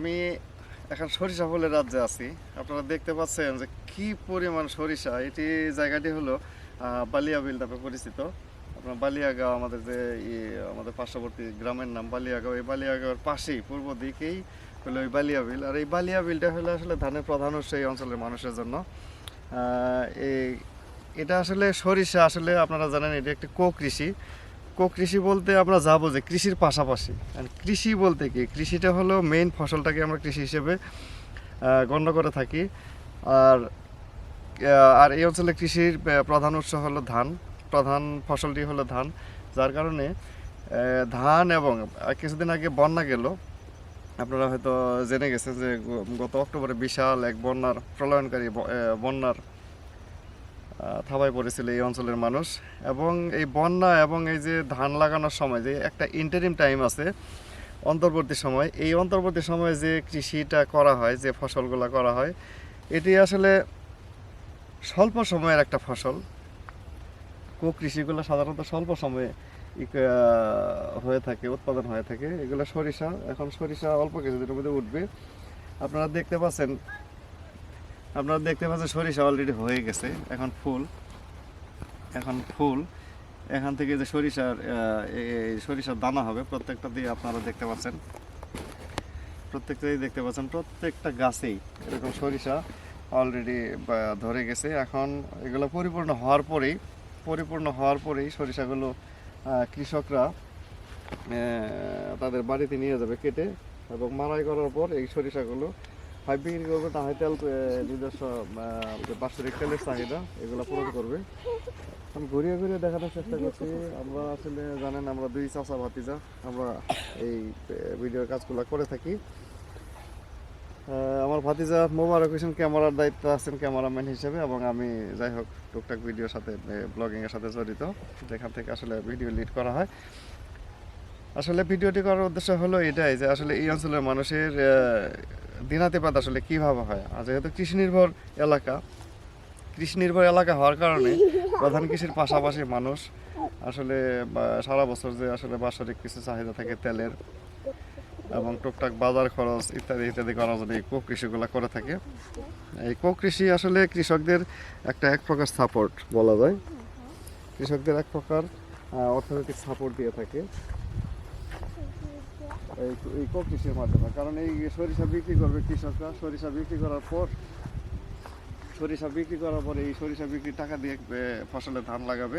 আমি এখন সরিষা ফুলের রাজ্যে আছি। আপনারা দেখতে পাচ্ছেন যে কি পরিমাণ সরিষা। এটি জায়গাটি হলো আহ, বালিয়াবিল নামে পরিচিত। আপনার বালিয়াগাঁও আমাদের যে আমাদের পার্শ্ববর্তী গ্রামের নাম বালিয়াগাঁও। এই বালিয়াগাঁওয়ের পাশেই পূর্ব দিকেই হলো ওই বালিয়াবিল। আর এই বালিয়াবিলটা হলো আসলে ধানের প্রধান উৎস এই অঞ্চলের মানুষের জন্য। এই এটা আসলে সরিষা আসলে আপনারা জানেন এটা একটি কো কৃষি। কৃষি বলতে আমরা যাব যে কৃষির পাশাপাশি। কৃষি বলতে কি? কৃষিটা হলো মেইন ফসলটাকে আমরা কৃষি হিসেবে গণ্য করে থাকি। আর আর এই অঞ্চলে কৃষির প্রধান উৎস হলো ধান। প্রধান ফসলটি হলো ধান। যার কারণে ধান এবং কিছুদিন আগে বন্যা গেল। আপনারা হয়তো জেনে গেছেন যে গত অক্টোবরে বিশাল এক বন্যার, প্রলয়নকারী বন্যার থাবায় পড়েছিল এই অঞ্চলের মানুষ। এবং এই বন্যা এবং এই যে ধান লাগানোর সময় যে একটা ইন্টারিম টাইম আছে, অন্তর্বর্তী সময়, এই অন্তর্বর্তী সময়ে যে কৃষিটা করা হয়, যে ফসলগুলো করা হয়, এটি আসলে স্বল্প সময়ের একটা ফসল। কো কৃষিগুলো সাধারণত স্বল্প সময়ে হয়ে থাকে, উৎপাদন হয়ে থাকে। এগুলো সরিষা, এখন সরিষা অল্প কিছুদিনের মধ্যে উঠবে। আপনারা দেখতে পাচ্ছেন আপনারা দেখতে পাচ্ছেন সরিষা অলরেডি হয়ে গেছে, এখন ফুল এখন ফুল। এখান থেকে যে সরিষার এই- সরিষার দানা হবে, প্রত্যেকটা দিয়ে আপনারা দেখতে পাচ্ছেন। প্রত্যেকটাই দেখতে পাচ্ছেন, প্রত্যেকটা গাছেই এরকম সরিষা অলরেডি ধরে গেছে। এখন এগুলো পরিপূর্ণ হওয়ার পরেই, পরিপূর্ণ হওয়ার পরেই সরিষাগুলো কৃষকরা তাদের বাড়িতে নিয়ে যাবে কেটে এবং মারাই করার পর এই সরিষাগুলো হয় বিক্রি করবে হয় তেল নিজস্ব বাৎসরিক তেলের চাহিদা, এগুলো পূরণ করবে। আমি ঘুরিয়ে ঘুরিয়ে দেখানোর চেষ্টা করছি। আমরা আসলে জানেন, আমরা দুই চাচা ভাতিজা, আমরা এই ভিডিওর কাজগুলো করে থাকি। আমার ভাতিজা মোবারক হোসেন, ক্যামেরার দায়িত্ব আছেন ক্যামেরাম্যান হিসেবে, এবং আমি যাই হোক, টুকটাক ভিডিওর সাথে ব্লগিং এর সাথে জড়িত, যেখান থেকে আসলে ভিডিও লিড করা হয়। আসলে ভিডিওটি করার উদ্দেশ্য হলো এটাই, যে আসলে এই অঞ্চলের মানুষের দিনাতিপাত আসলে কীভাবে হয়? আর যেহেতু কৃষি নির্ভর এলাকা কৃষি নির্ভর এলাকা হওয়ার কারণে প্রধান কৃষির পাশাপাশি মানুষ আসলে সারা বছর যে আসলে বাৎসরিক কিছু চাহিদা থাকে তেলের এবং টুকটাক বাজার খরচ ইত্যাদি ইত্যাদি করার জন্য এই কোক কৃষিগুলো করে থাকে। এই কোক কৃষি আসলে কৃষকদের একটা এক প্রকার সাপোর্ট বলা যায়। কৃষকদের এক প্রকার অর্থনৈতিক সাপোর্ট দিয়ে থাকে। এই কৃষির মাধ্যমে। কারণ এই সরিষা বিক্রি করবে কৃষকরা। সরিষা বিক্রি করার পর, সরিষা বিক্রি করার পরে এই সরিষা বিক্রির টাকা দিয়ে ফসলে ধান লাগাবে।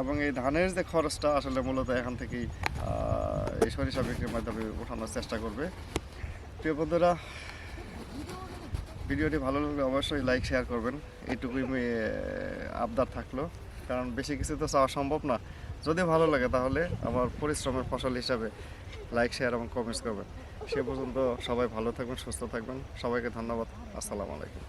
এবং এই ধানের যে খরচটা আসলে মূলত এখান থেকেই এই সরিষা বিক্রির মাধ্যমে ওঠানোর চেষ্টা করবে। প্রিয় বন্ধুরা, ভিডিওটি ভালো লাগলে অবশ্যই লাইক, শেয়ার করবেন। এইটুকুই আবদার থাকল। কারণ বেশি কিছু তো চাওয়া সম্ভব না। যদি ভালো লাগে তাহলে আমার পরিশ্রমের ফসল হিসাবে লাইক শেয়ার এবং কমেন্টস করবেন। সে পর্যন্ত সবাই ভালো থাকবেন, সুস্থ থাকবেন। সবাইকে ধন্যবাদ। আসসালামু আলাইকুম।